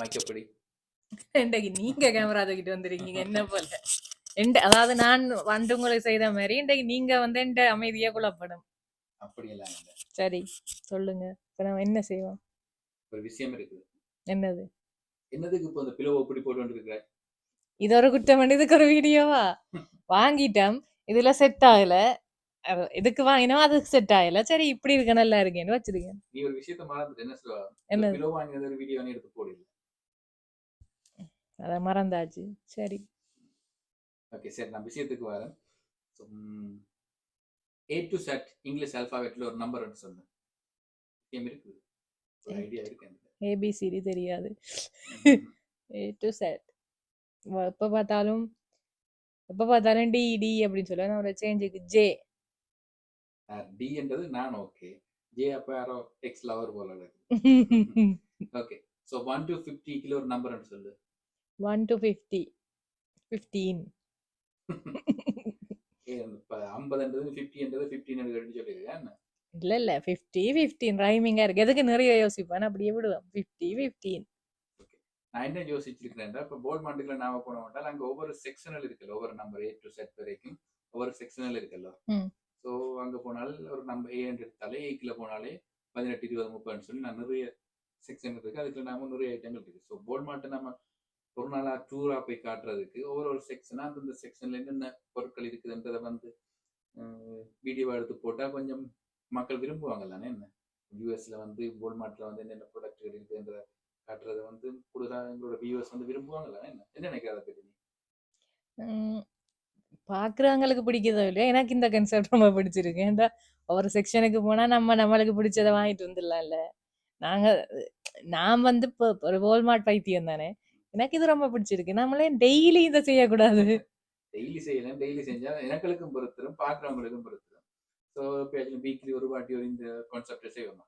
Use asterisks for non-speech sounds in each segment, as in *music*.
மைக்கப்படி இன்றைக்கு நீங்க கேமரா தூக்கிட்டு வந்திருக்கீங்க என்ன போல? அதாவது நான் வந்து உங்களுக்கு செய்த மாதிரி இன்றைக்கு நீங்க வந்து எந்த அமைதியா குழப்படும் அப்படியெல்லாம் சரி சொல்லுங்க. இப்ப நம்ம என்ன செய்வோம்? ஒரு விஷயம் இருக்குது. என்னது? என்னதுக்கு இப்போ அந்த பிளவு எப்படி போட்டு இது ஒரு குற்றம் இதுக்கு ஒரு வீடியோவா? வாங்கிட்டோம். இதுல செட் ஆகல. இதுக்கு வாங்கினோம்? அதுக்கு செட் ஆகல. சரி இப்படி இருக்க நல்லா இருக்கேன்னு வச்சிருக்கேன். நீ ஒரு விஷயத்த மறந்துட்டு. என்ன சொல்லுவா? என்னது? பிளவு வாங்கினது ஒரு வீடியோ எடுத்து போடு. அதை மறந்தாச்சு. சரி. ஓகே சரி. நான் விஷயத்துக்கு வரேன். ஏ டு செட் இங்கிலீஷ் அல்பாபெட்ல ஒரு நம்பர் சொன்னேன். இருக்குது. ஐடியா இருக்கு. ஏபிசிடி தெரியாது. ஏ டு செட் எப்போ பார்த்தாலும் எப்போ பார்த்தாலும் டி டி அப்படின்னு சொல்லுவேன் நான் ஒரு சேஞ்சுக்கு ஜே டி என்றது நான் ஓகே ஜே அப்போ யாரோ எக்ஸ் லவர் போல okay so one to fifty kilo ஒரு நம்பர் சொல்லு. ஒன் டு ஃபிஃப்டி ஃபிஃப்டீன் ஐம்பதுன்றது ஃபிஃப்டின்றது ஃபிஃப்டின் சொல்லியிருக்கேன் இல்ல இல்ல. ஃபிஃப்டி ஃபிஃப்டீன் ரைமிங்கா இருக்கு. எதுக்கு நிறைய யோசிப்பேன்? அப்படியே விடுவேன். ஃபிஃப்டி ஃபிஃப்டீன் நான் என்ன யோசிச்சிருக்கிறேன் இப்போ போர்ட் மாட்டுக்குள்ள நாம போன மாட்டால் அங்கே ஒவ்வொரு செக்ஷனல் இருக்குல்ல. ஒவ்வொரு நம்பர் ஏ டு செட் வரைக்கும் ஒவ்வொரு செக்ஷனல் இருக்குல்ல. ஸோ அங்கே போனால் ஒரு நம்பர் ஏ எடுத்தாலே ஏக்கில் போனாலே பதினெட்டு இருபது முப்பதுன்னு சொல்லி நான் நிறைய செக்ஷன் இருக்கு. அதுக்குள்ள நாம நிறைய ஐட்டங்கள் இருக்கு. ஸோ போர்ட் மாட்டை நம்ம ஒரு நாளா டூரா போய் காட்டுறதுக்கு ஒவ்வொரு ஒரு செக்ஷனா அந்தந்த செக்ஷன்ல என்னென்ன பொருட்கள் இருக்குதுன்றதை வந்து வீடியோ எடுத்து போட்டா கொஞ்சம் மக்கள் விரும்புவாங்க தானே என்ன? யூஎஸ்ல வந்து போல் வந்து என்னென்ன ப்ராடக்ட்கள் இருக்குதுன்றதை காட்டுறதை வந்து கூடுதலாக எங்களோட வியூவர்ஸ் வந்து விரும்புவாங்கல்ல என்ன? என்ன நினைக்கிறத பற்றி நீ? பிடிக்கிறதோ இல்லையா எனக்கு இந்த கன்செப்ட் ரொம்ப பிடிச்சிருக்கு. ஏன்டா ஒரு செக்ஷனுக்கு போனால் நம்ம நம்மளுக்கு பிடிச்சதை வாங்கிட்டு வந்துடலாம்ல. நாங்கள் நான் வந்து இப்போ ஒரு வால்மார்ட் பைத்தியம் தானே. எனக்கு இது ரொம்ப பிடிச்சிருக்கு. நம்மளே டெய்லி இதை செய்யக்கூடாது. டெய்லி செய்யலாம் டெய்லி செஞ்சா எனக்களுக்கும் பொறுத்துரும் பார்க்குறவங்களுக்கும் பொறுத்துரும். ஸோ இப்போ வீக்லி ஒரு வாட்டி ஒரு இந்த கான்செப்டை செய்வோம்?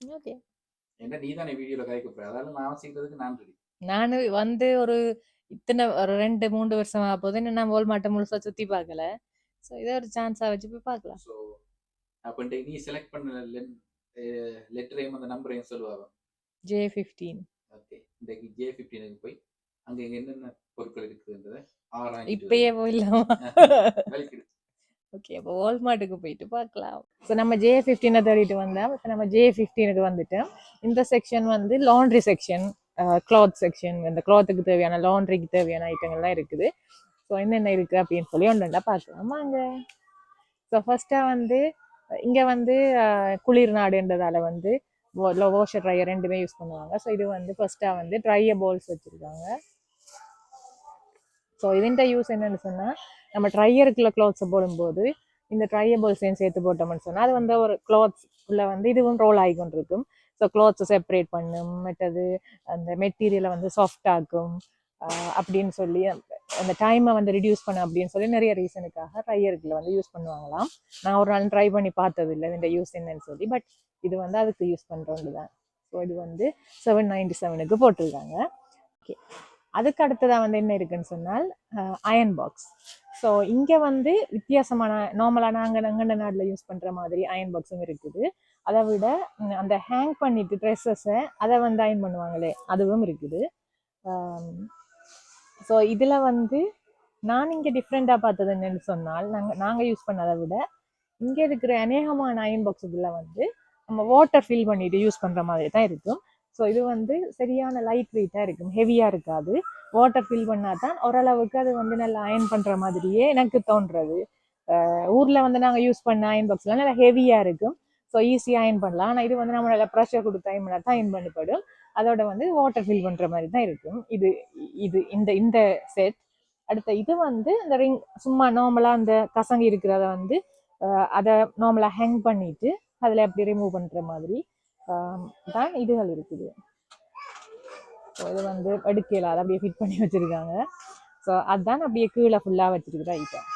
ஓகே ஏன்னா நீ தானே வீடியோவில் கதைக்க போற அதனால நான் செய்யறதுக்கு நான் ரெடி நான் வந்து ஒரு இத்தனை ஒரு ரெண்டு மூன்று வருஷமா போது இன்னும் நான் வால்மார்ட்டை முழுசா சுத்தி பார்க்கல ஸோ இதை ஒரு சான்ஸா வச்சு போய் பார்க்கலாம் ஸோ அப்போ நீ செலக்ட் பண்ண லெட்டரையும் அந்த நம்பரையும் சொல்லுவாங்க ஜே ஃபிஃப்டீன் ஓகே இன்றைக்கு ஜே ஃபிஃப்டீனுக்கு போய் அங்கே என்னென்ன பொருட்கள் இருக்குதுன்றதை ஆராய்ச்சி இப்பயே போயிடலாமா *laughs* ஓகே அப்போ வால்மார்ட்டுக்கு போயிட்டு பார்க்கலாம். ஸோ நம்ம ஜே ஃபிஃப்டீனை தேடிட்டு வந்தோம். இப்போ நம்ம ஜே ஃபிஃப்டீனுக்கு வந்துட்டோம் இந்த செக்ஷன் வந்து லாண்ட்ரி செக்ஷன் கிளாத் செக்ஷன் இந்த கிளாத்துக்கு தேவையான லாண்ட்ரிக்கு தேவையான ஐட்டங்கள்லாம் இருக்குது. ஸோ என்னென்ன இருக்குது அப்படின்னு சொல்லி ஒன்று பார்க்கலாம். வாங்க. ஸோ ஃபர்ஸ்ட்டாக வந்து இங்கே வந்து குளிர் நாடுன்றதால வந்து வாஷர் ட்ரையர் ரெண்டுமே யூஸ் பண்ணுவாங்க. ஸோ இது வந்து ஃபர்ஸ்ட்டாக வந்து ட்ரையர் பால்ஸ் வச்சுருக்காங்க. ஸோ இதுன்ட்ட யூஸ் என்னன்னு சொன்னால் நம்ம ட்ரையருக்குள்ள க்ளாத்ஸை போடும்போது இந்த ட்ரையபிள்ஸையும் சேர்த்து போட்டோம்னு சொன்னால் அது வந்து ஒரு க்ளாத்ஸ் உள்ள வந்து இதுவும் ரோல் ஆகி கொண்டிருக்கும். ஸோ க்ளாத்ஸை செப்பரேட் பண்ணும் மற்றது அந்த மெட்டீரியலை வந்து சாஃப்ட் ஆக்கும் அப்படின்னு சொல்லி அந்த டைமை வந்து ரிடியூஸ் பண்ண அப்படின்னு சொல்லி நிறைய ரீசனுக்காக ட்ரையருக்குள்ள வந்து யூஸ் பண்ணுவாங்களாம். நான் ஒரு நாள் ட்ரை பண்ணி பார்த்தது இல்லை இந்த யூஸ் என்னன்னு சொல்லி பட் இது வந்து அதுக்கு யூஸ் பண்ணுறவங்க தான் ஸோ இது வந்து செவன் நைன்டி செவனுக்கு போட்டிருக்காங்க. ஓகே அதுக்கு அடுத்ததாக வந்து என்ன இருக்குன்னு சொன்னால் அயன் பாக்ஸ் ஸோ இங்கே வந்து வித்தியாசமான நார்மலாக நாங்கள் நங்கண்ட நாட்டில் யூஸ் பண்ணுற மாதிரி அயன் பாக்ஸும் இருக்குது. அதை விட அந்த ஹேங் பண்ணிட்டு ட்ரெஸ்ஸஸை அதை வந்து அயன் பண்ணுவாங்களே அதுவும் இருக்குது. Um, ஸோ இதில் வந்து நான் இங்கே டிஃப்ரெண்ட்டாக பார்த்தது என்னென்னு சொன்னால் நாங்கள் நாங்கள் யூஸ் பண்ணதை விட இங்கே இருக்கிற அநேகமான அயன் பாக்ஸ் இதில் வந்து நம்ம வாட்டர் ஃபில் பண்ணிட்டு யூஸ் பண்ணுற மாதிரி தான் இருக்கும். ஸோ இது வந்து சரியான லைட் வெயிட்டாக இருக்கும். ஹெவியாக இருக்காது. வாட்டர் ஃபில் பண்ணால் தான் ஓரளவுக்கு அது வந்து நல்லா அயன் பண்ணுற மாதிரியே எனக்கு தோன்றது. ஊரில் வந்து நாங்கள் யூஸ் பண்ண அயன் பாக்ஸ்லாம் நல்லா ஹெவியாக இருக்கும். ஸோ ஈஸியாக அயன் பண்ணலாம். ஆனால் இது வந்து நம்ம நல்லா ப்ரெஷர் கொடுத்து அயன் பண்ணால் தான் அயன் பண்ணப்படும். அதோட வந்து வாட்டர் ஃபில் பண்ணுற மாதிரி தான் இருக்கும். இது இது இந்த இந்த செட் அடுத்த இது வந்து இந்த ரிங் சும்மா நார்மலாக அந்த கசங்கி இருக்கிறத வந்து அதை நார்மலாக ஹேங் பண்ணிவிட்டு அதில் அப்படி ரிமூவ் பண்ணுற மாதிரி தான் இதுகள் இருக்குது. ஸோ இது வந்து படுக்கையில் அதை அப்படியே ஃபிட் பண்ணி வச்சுருக்காங்க. ஸோ அதுதான் அப்படியே கீழே ஃபுல்லாக வச்சிருக்கிற ஐட்டம்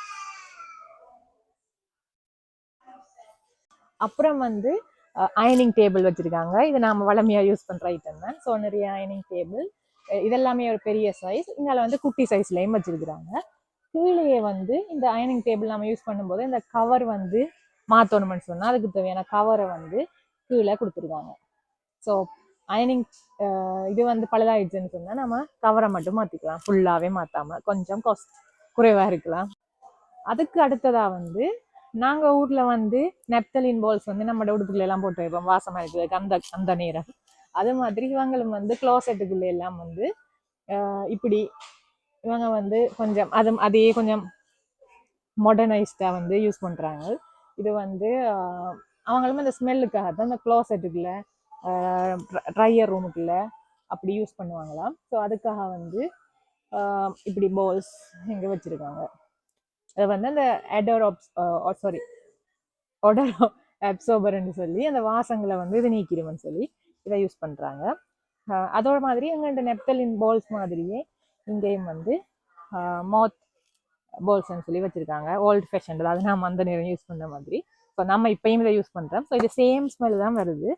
அப்புறம் வந்து அயனிங் டேபிள் வச்சுருக்காங்க. இது நாம் வளமையாக யூஸ் பண்ணுற ஐட்டம் தான். ஸோ நிறைய அயனிங் டேபிள் இதெல்லாமே ஒரு பெரிய சைஸ் இங்கே வந்து குட்டி சைஸ்லேயும் வச்சுருக்குறாங்க. கீழேயே வந்து இந்த அயனிங் டேபிள் நம்ம யூஸ் பண்ணும்போது இந்த கவர் வந்து மாற்றணும்னு சொன்னால் அதுக்கு தேவையான கவரை வந்து கீழே கொடுத்துருக்காங்க ஸோ அயனிங் இது வந்து பழுதாயிடுச்சுன்னு சொன்னால் நம்ம கவரை மட்டும் மாற்றிக்கலாம் ஃபுல்லாகவே மாற்றாமல் கொஞ்சம் காஸ்ட் குறைவாக இருக்கலாம். அதுக்கு அடுத்ததாக வந்து நாங்கள் ஊரில் வந்து நெப்தலின் பால்ஸ் வந்து நம்ம உடுப்புகள் எல்லாம் போட்டு வைப்போம். வாசமா இருக்கிறதுக்கு அந்த அந்த நேரம். அது மாதிரி இவங்களும் வந்து க்ளோசெட்டுக்குள்ளே எல்லாம் வந்து இப்படி இவங்க வந்து கொஞ்சம் அது அதையே கொஞ்சம் மாடர்னைஸ்டாக வந்து யூஸ் பண்ணுறாங்க இது வந்து அவங்களும் இந்த ஸ்மெல்லுக்காக தான் இந்த க்ளோசெட்டுக்குள்ள ட்ரையர் ரூமுக்குள்ள அப்படி யூஸ் பண்ணுவாங்களாம். ஸோ அதுக்காக வந்து ஆஹ் இப்படி பால்ஸ் இங்கே வச்சுருக்காங்க. அது வந்து அந்த அடோர் சாரி ஒடர் அப்சோபர்னு சொல்லி அந்த வாசங்களை வந்து இது நீக்கிடும்னு சொல்லி இதை யூஸ் பண்ணுறாங்க அதோட மாதிரி எங்கள்கிட்ட நெப்தலின் பால்ஸ் மாதிரியே இங்கேயும் வந்து மோத் பால்ஸ்ன்னு சொல்லி வச்சுருக்காங்க. ஓல்டு ஃபேஷன் அதாவது நம்ம அந்த நேரம் யூஸ் பண்ண மாதிரி. ஸோ நம்ம இப்பயும் இதை யூஸ் பண்ணுறோம் ஸோ இது சேம் ஸ்மெல் தான் வருது.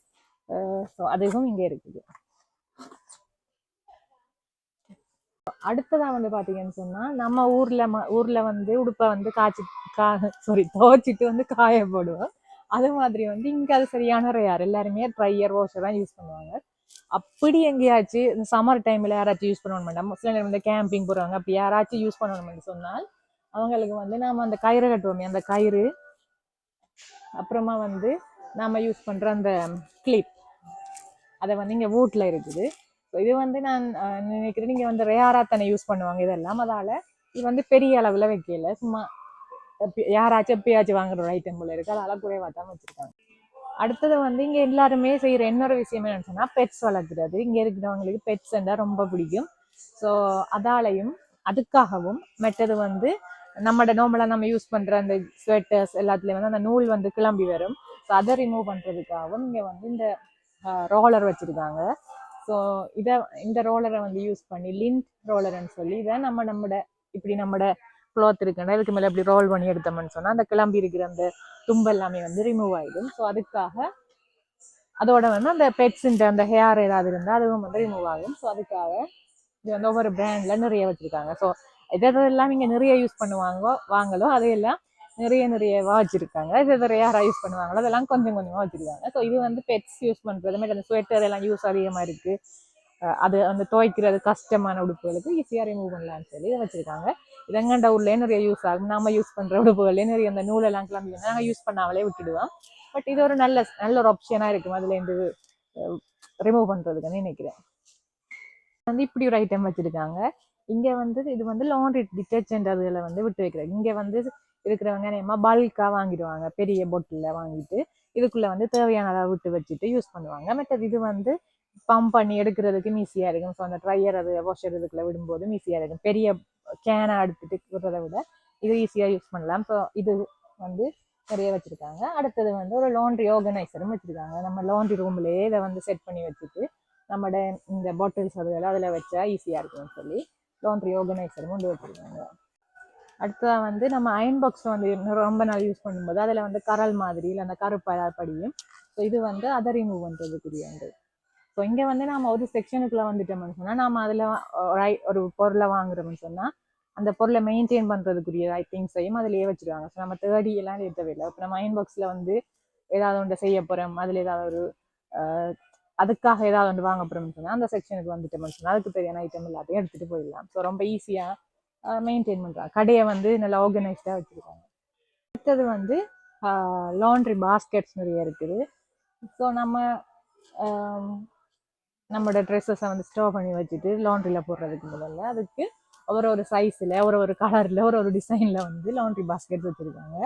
Uh, ஸோ அதுவும் இங்கே இருக்குது. அடுத்ததாக வந்து பார்த்தீங்கன்னு சொன்னால் நம்ம ஊரில் ம- ஊரில் வந்து உடுப்பை வந்து காய்ச்சி கா சாரி துவைச்சிட்டு வந்து காய போடுவோம். அது மாதிரி வந்து இங்கே அது சரியான ரேர் எல்லாருமே ட்ரையர் வாஷர் தான் யூஸ் பண்ணுவாங்க. அப்படி எங்கேயாச்சும் இந்த சம்மர் டைமில் யாராச்சும் யூஸ் பண்ணணும்? மேடம் சில நேரம் இந்த கேம்பிங் போகிறவங்க அப்படி யாராச்சும் யூஸ் பண்ணணும் சொன்னால் அவங்களுக்கு வந்து நாம் அந்த கயிறு கட்டுவோமே அந்த கயிறு. அப்புறமா வந்து நாம் யூஸ் பண்ணுற அந்த கிளிப் அதை வந்து இங்கே வீட்டில் இருக்குது. ஸோ இது வந்து நான் நினைக்கிறேன் நீங்கள் வந்து ரேயாரா தானே யூஸ் பண்ணுவாங்க இதெல்லாம். அதால் இது வந்து பெரிய அளவில் வைக்கல. சும்மா யாராச்சும் எப்பயாச்சும் வாங்குற ஒரு ஐட்டம் போல இருக்குது அதெல்லாம் குறைவாக தான் வச்சுருக்காங்க. அடுத்தது வந்து இங்கே எல்லாருமே செய்கிற இன்னொரு விஷயம் என்னன்னு சொன்னால் பெட்ஸ் வளர்க்குறது. இங்கே இருக்கிறவங்களுக்கு பெட்ஸ் ரொம்ப பிடிக்கும். ஸோ அதாலையும் அதுக்காகவும் மற்றது வந்து நம்மளோட நார்மலாக நம்ம யூஸ் பண்ணுற அந்த ஸ்வெட்டர்ஸ் எல்லாத்துலேயும் வந்து அந்த நூல் வந்து கிளம்பி வரும். ஸோ அதை ரிமூவ் பண்ணுறதுக்காகவும் இங்கே வந்து இந்த ரோலர் வச்சுருக்காங்க. ஸோ இதை இந்த ரோலரை வந்து யூஸ் பண்ணி லிண்ட் ரோலர்னு சொல்லி இதை நம்ம நம்மட இப்படி நம்மட க்ளாத் இருக்குன்னா இதுக்கு மேலே இப்படி ரோல் பண்ணி எடுத்தோம்னு சொன்னால் அந்த கிளம்பி இருக்கிற அந்த தும்பு எல்லாமே வந்து ரிமூவ் ஆகிடும் ஸோ அதுக்காக அதோட வந்து அந்த பெட்ஸுன்ற அந்த ஹேர் ஏதாவது இருந்தால் அதுவும் வந்து ரிமூவ் ஆகும். ஸோ அதுக்காக இது வந்து ஒவ்வொரு பிராண்டில் நிறைய வச்சுருக்காங்க. ஸோ எதெல்லாம் இங்கே நிறைய யூஸ் பண்ணுவாங்க வாங்களோ அதையெல்லாம் நிறைய நிறைய வச்சுருக்காங்க இது எதை யாராக யூஸ் பண்ணுவாங்களோ அதெல்லாம் கொஞ்சம் கொஞ்சமாக வச்சுருக்காங்க ஸோ இது வந்து பெட்ஸ் யூஸ் பண்ணுறது மாதிரி அந்த ஸ்வெட்டர் எல்லாம் யூஸ் அதிகமாக இருக்குது அது அந்த துவைக்கிறது கஷ்டமான உடுப்புகளுக்கு ஈஸியாக ரிமூவ் பண்ணலாம்னு சொல்லி இதை வச்சுருக்காங்க. இதங்கண்ட ஊர்லேயே நிறைய யூஸ் ஆகும். நாம யூஸ் பண்ணுற உடுப்புகள்லேயே நிறைய அந்த நூலெல்லாம் கிளம்பி நாங்கள் யூஸ் பண்ணாமலே விட்டுடுவோம். பட் இது ஒரு நல்ல நல்ல ஒரு ஆப்ஷனாக இருக்கும். அதுலேருந்து ரிமூவ் பண்ணுறதுக்குன்னு நினைக்கிறேன். வந்து இப்படி ஒரு ஐட்டம் வச்சிருக்காங்க. இங்க வந்து இது வந்து லாண்ட்ரி டிட்டர்ஜென்ட் அதுல வந்து விட்டு வைக்கிறது. இங்க வந்து இருக்கிறவங்க நேமா பல்கா வாங்கிடுவாங்க. பெரிய பொட்டில் வாங்கிட்டு இதுக்குள்ள வந்து தேவையான அளவு விட்டு வச்சுட்டு யூஸ் பண்ணுவாங்க. மற்றது இது வந்து பம்ப் பண்ணி எடுக்கிறதுக்கு ஈஸியா இருக்கும். ஸோ அந்த ட்ரையர் அது வாஷர் இதுக்குள்ள விடும்போது ஈஸியா இருக்கும். பெரிய கேனை எடுத்துட்டு விடுறத விட இது ஈஸியா யூஸ் பண்ணலாம். ஸோ இது வந்து நிறைய வச்சிருக்காங்க. அடுத்தது வந்து ஒரு லாண்ட்ரி ஆர்கனைசரும் வச்சிருக்காங்க. நம்ம லாண்ட்ரி ரூம்லேயே இதை வந்து செட் பண்ணி வச்சுட்டு நம்மட இந்த பாட்டில்ஸ் அதுகள் அதில் வச்சா ஈஸியாக இருக்கும்னு சொல்லி லாண்ட்ரி ஆர்கனைசரும் வந்து வச்சிருக்காங்க. அடுத்ததாக வந்து நம்ம அயன் பாக்ஸ் வந்து ரொம்ப நாள் யூஸ் பண்ணும்போது அதில் வந்து கரல் மாதிரி இல்லை அந்த கருப்பு படியும் ஸோ இது வந்து அதை ரிமூவ் பண்ணுறதுக்குரிய வந்து ஸோ இங்கே வந்து நாம் ஒரு செக்ஷனுக்குள்ளே வந்துட்டோம்னு சொன்னால் நம்ம அதில் ஒரு பொருளை வாங்குறோம்னு சொன்னால் அந்த பொருளை மெயின்டைன் பண்ணுறதுக்குரிய திங்ஸையும் அதிலேயே வச்சுருவாங்க. ஸோ நம்ம தேடி எல்லாம் இது இல்லை. இப்போ நம்ம அயன் பாக்ஸில் வந்து ஏதாவது ஒன்று செய்ய போகிறோம் அதில் ஏதாவது ஒரு அதுக்காக ஏதாவது வந்து வாங்க போகிறோம்னு சொன்னால் அந்த செக்ஷனுக்கு வந்துட்டோம்னு சொன்னால் அதுக்கு தேவையான ஐட்டம் எல்லாத்தையும் எடுத்துகிட்டு போயிடலாம். ஸோ ரொம்ப ஈஸியாக மெயின்டைன் பண்ணுறாங்க கடையை வந்து நல்லா ஆர்கனைஸ்டாக வச்சுருக்காங்க. அடுத்தது வந்து லாண்ட்ரி பாஸ்கெட்ஸ் நிறைய இருக்குது. ஸோ நம்ம நம்மளோட ட்ரெஸ்ஸஸை வந்து ஸ்டோர் பண்ணி வச்சுட்டு லாண்ட்ரியில் போடுறதுக்கு முதல்ல அதுக்கு ஒரு ஒரு சைஸில் ஒரு ஒரு கலரில் ஒரு ஒரு டிசைனில் வந்து லாண்ட்ரி பாஸ்கெட் வச்சுருக்காங்க.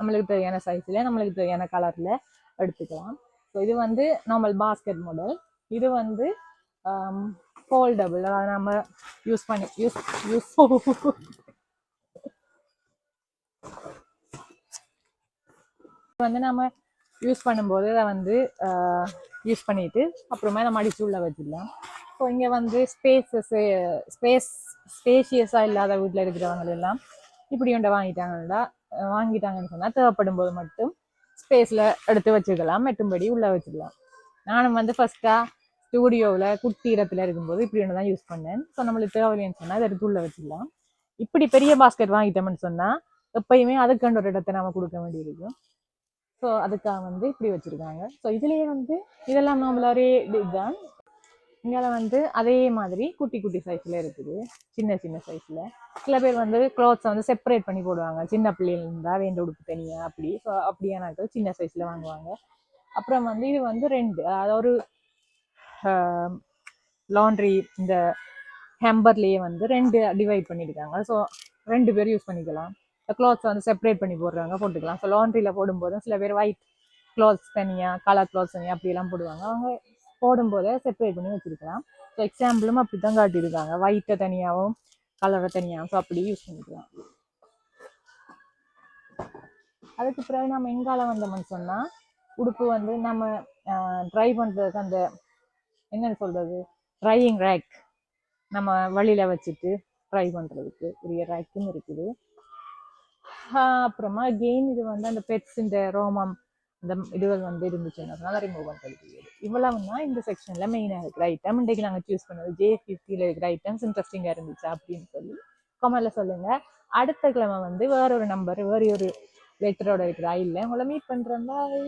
நம்மளுக்கு தேவையான சைஸில் நம்மளுக்கு தேவையான கலரில் எடுத்துக்கலாம். ஸோ இது வந்து நார்மல் பாஸ்கெட் மாடல் இது வந்து um, ஃபோல்டபுள் அதாவது நம்ம யூஸ் பண்ணி யூஸ் யூஸ் வந்து நம்ம யூஸ் பண்ணும்போது அதை வந்து uh, யூஸ் பண்ணிட்டு அப்புறமா நம்ம அடிச்சு உள்ள வச்சிடலாம். ஸோ இங்கே வந்து ஸ்பேஸஸ் ஸ்பேஸ் ஸ்பேஷியஸாக இல்லாத வீட்டில் இருக்கிறவங்க எல்லாம் இப்படி ஒன்றை வாங்கிட்டாங்கன்னா வாங்கிட்டாங்கன்னு சொன்னால் தேவைப்படும் போது மட்டும் ஸ்பேஸில் எடுத்து வச்சுக்கலாம் மெட்டும்படி உள்ளே வச்சுக்கலாம். நானும் வந்து ஃபஸ்ட்டாக ஸ்டூடியோவில் குட்டி இடத்துல இருக்கும்போது இப்படி ஒன்று தான் யூஸ் பண்ணேன். ஸோ நம்மளுக்கு தேவையில்லைன்னு சொன்னால் அதை எடுத்து உள்ளே வச்சுக்கலாம். இப்படி பெரிய பாஸ்கெட் வாங்கிட்டோம்னு சொன்னால் எப்பயுமே அதுக்கான ஒரு இடத்த நம்ம கொடுக்க வேண்டியிருக்கும். ஸோ அதுக்காக வந்து இப்படி வச்சுருக்காங்க. ஸோ இதுலேயே வந்து இதெல்லாம் நம்மள ஒரே இதுதான். இங்கே வந்து அதே மாதிரி குட்டி குட்டி சைஸில் இருக்குது. சின்ன சின்ன சைஸில் சில பேர் வந்து க்ளோத்ஸை வந்து செப்பரேட் பண்ணி போடுவாங்க. சின்ன பிள்ளைகள் இருந்தால் வேண்ட உடுப்பு தனியாக அப்படி. ஸோ அப்படியானாக்கள் சின்ன சைஸில் வாங்குவாங்க. அப்புறம் வந்து இது வந்து ரெண்டு. அதாவது ஒரு லாண்ட்ரி இந்த ஹேம்பர்லேயே வந்து ரெண்டு டிவைட் பண்ணியிருக்காங்க ஸோ ரெண்டு பேர் யூஸ் பண்ணிக்கலாம். க்ளாத்ஸ் வந்து செப்பரேட் பண்ணி போடுறாங்க போட்டுக்கலாம். ஸோ லாண்ட்ரியில் போடும்போதும் சில பேர் ஒயிட் க்ளாத்ஸ் தனியாக கலர் க்ளாத்ஸ் தனியாக அப்படியெல்லாம் போடுவாங்க. அவங்க போடும்போதே செப்பரேட் பண்ணி வச்சுருக்கலாம். ஸோ எக்ஸாம்பிளும் அப்படி தான் காட்டியிருக்காங்க. ஒயிட்டை தனியாகவும் கலரை தனியாகவும் ஸோ அப்படி யூஸ் பண்ணிக்கலாம். அதுக்கு பிறகு நம்ம எங்கால வந்தோம்னு சொன்னால் உடுப்பு வந்து நம்ம ட்ரை பண்ணுறதுக்கு அந்த என்னன்னு சொல்கிறது ட்ரையிங் ரேக் நம்ம வழியில் வச்சுட்டு ட்ரை பண்ணுறதுக்கு உரிய ரேக்கும் இருக்குது. அப்புறமா கெயின் இது வந்து அந்த பெட்ஸ் இந்த ரோமம் இந்த இதுகள் வந்து இருந்துச்சுன்னா ரிமூவ் பண்ணுறதுக்கு இவ்வளவு தான் இந்த செக்ஷனில் மெயினாக இருக்கிற ஐட்டம் இன்றைக்கு நாங்கள் சூஸ் பண்ணது ஜே ஃபிஃப்டியில் இருக்கிற ஐட்டம்ஸ் இன்ட்ரெஸ்டிங்காக இருந்துச்சு அப்படின்னு சொல்லி கமெண்ட்டில் சொல்லுங்கள் அடுத்த கிழமை வந்து வேற ஒரு நம்பர் வேற ஒரு லெட்டரோட இருக்கிற ஐயில் உங்களை மீட் பண்ணுறேன் பாய்